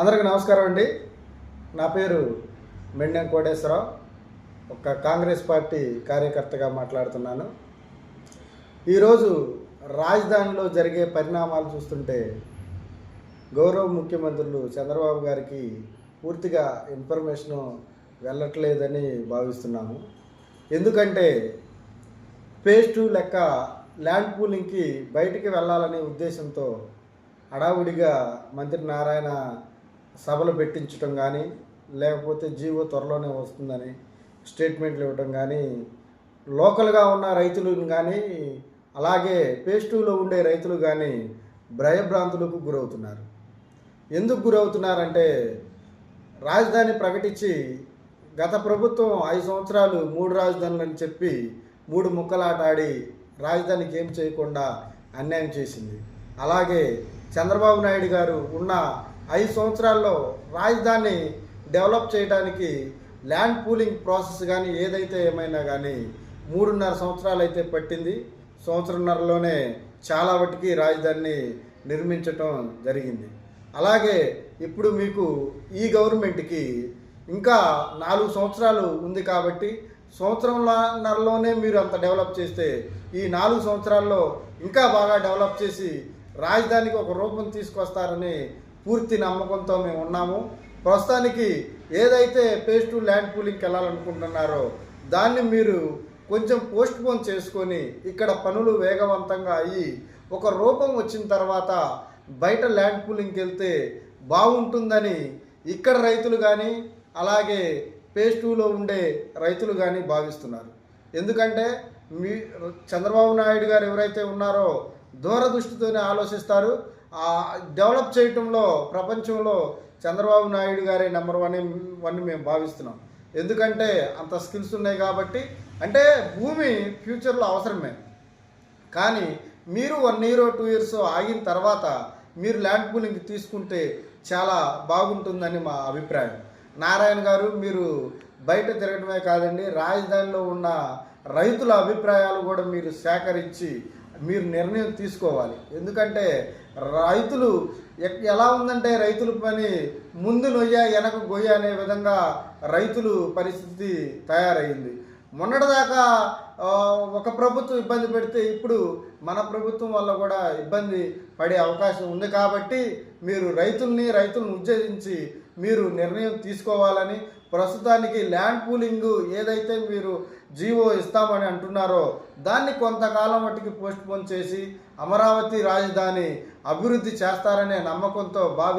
అందరికీ నమస్కారం అండి. నా పేరు మెండెం కోటేశ్వరరావు. ఒక కాంగ్రెస్ పార్టీ కార్యకర్తగా మాట్లాడుతున్నాను. ఈరోజు రాజధానిలో జరిగే పరిణామాలు చూస్తుంటే గౌరవ ముఖ్యమంత్రులు చంద్రబాబు గారికి పూర్తిగా ఇన్ఫర్మేషను వెళ్ళట్లేదని భావిస్తున్నాము. ఎందుకంటే పేస్టు లెక్క ల్యాండ్ పూలింగ్కి బయటికి వెళ్ళాలనే ఉద్దేశంతో హడావుడిగా మంత్రి నారాయణ సభలు పెట్టించడం కానీ లేకపోతే జీవో త్వరలోనే వస్తుందని స్టేట్మెంట్లు ఇవ్వడం కానీ లోకల్గా ఉన్న రైతులను కానీ అలాగే పేస్టూలో ఉండే రైతులు కానీ భయభ్రాంతులకు గురవుతున్నారు. ఎందుకు గురవుతున్నారంటే రాజధాని ప్రకటించి గత ప్రభుత్వం ఐదు సంవత్సరాలు మూడు రాజధానులు అని చెప్పి మూడు ముక్కలాట ఆడి రాజధానికి ఏం చేయకుండా అన్యాయం చేసింది. అలాగే చంద్రబాబు నాయుడు గారు ఉన్న ఐదు సంవత్సరాల్లో రాజధాని డెవలప్ చేయడానికి ల్యాండ్ పూలింగ్ ప్రాసెస్ కానీ ఏదైతే ఏమైనా కానీ మూడున్నర సంవత్సరాలు అయితే పట్టింది. సంవత్సరంన్నరలోనే చాలా వాటికి రాజధానిని నిర్మించటం జరిగింది. అలాగే ఇప్పుడు మీకు ఈ గవర్నమెంట్కి ఇంకా నాలుగు సంవత్సరాలు ఉంది కాబట్టి సంవత్సరంన్నరలోనే మీరు అంత డెవలప్ చేస్తే ఈ నాలుగు సంవత్సరాల్లో ఇంకా బాగా డెవలప్ చేసి రాజధానికి ఒక రూపం తీసుకొస్తారని పూర్తి నమ్మకంతో మేము ఉన్నాము. ప్రస్తుతానికి ఏదైతే పేజ్ టు ల్యాండ్ పూలింగ్కి వెళ్ళాలనుకుంటున్నారో దాన్ని మీరు కొంచెం పోస్ట్ పోన్ చేసుకొని ఇక్కడ పనులు వేగవంతంగా అయ్యి ఒక రూపం వచ్చిన తర్వాత బయట ల్యాండ్ పూలింగ్కి వెళ్తే బాగుంటుందని ఇక్కడ రైతులు కానీ అలాగే పేజ్ టూలో ఉండే రైతులు కానీ భావిస్తున్నారు. ఎందుకంటే మీ చంద్రబాబు నాయుడు గారు ఎవరైతే ఉన్నారో దూరదృష్టితోనే ఆలోచిస్తారు. డెవలప్ చేయటంలో ప్రపంచంలో చంద్రబాబు నాయుడు గారే నెంబర్ వన్ వన్ మేము భావిస్తున్నాం. ఎందుకంటే అంత స్కిల్స్ ఉన్నాయి కాబట్టి అంటే భూమి ఫ్యూచర్లో అవసరమే. కానీ మీరు వన్ ఇయర్ టూ ఇయర్స్ ఆగిన తర్వాత మీరు ల్యాండ్ పూలింగ్ తీసుకుంటే చాలా బాగుంటుందని మా అభిప్రాయం. నారాయణ గారు మీరు బయట తిరగడమే కాదండి రాజధానిలో ఉన్న రైతుల అభిప్రాయాలు కూడా మీరు సేకరించి మీరు నిర్ణయం తీసుకోవాలి. ఎందుకంటే రైతులు ఎక్- ఎలా ఉందంటే రైతుల పని ముందు నొయ్య వెనక గొయ్య అనే విధంగా రైతులు పరిస్థితి తయారైంది. మొన్నటిదాకా ఒక ప్రభుత్వం ఇబ్బంది పెడితే ఇప్పుడు మన ప్రభుత్వం వల్ల కూడా ఇబ్బంది పడే అవకాశం ఉంది కాబట్టి మీరు రైతుల్ని రైతులను ఉద్దేశించి మీరు నిర్ణయం తీసుకోవాలని ప్రస్తుతానికి ల్యాండ్ పూలింగ్ ఏదైతే మీరు జీవో ఇస్తామని అంటున్నారో దాన్ని కొంతకాలం మట్టికి పోస్ట్ పోన్ చేసి అమరావతి రాజధాని అభివృద్ధి చేస్తారనే నమ్మకంతో భావి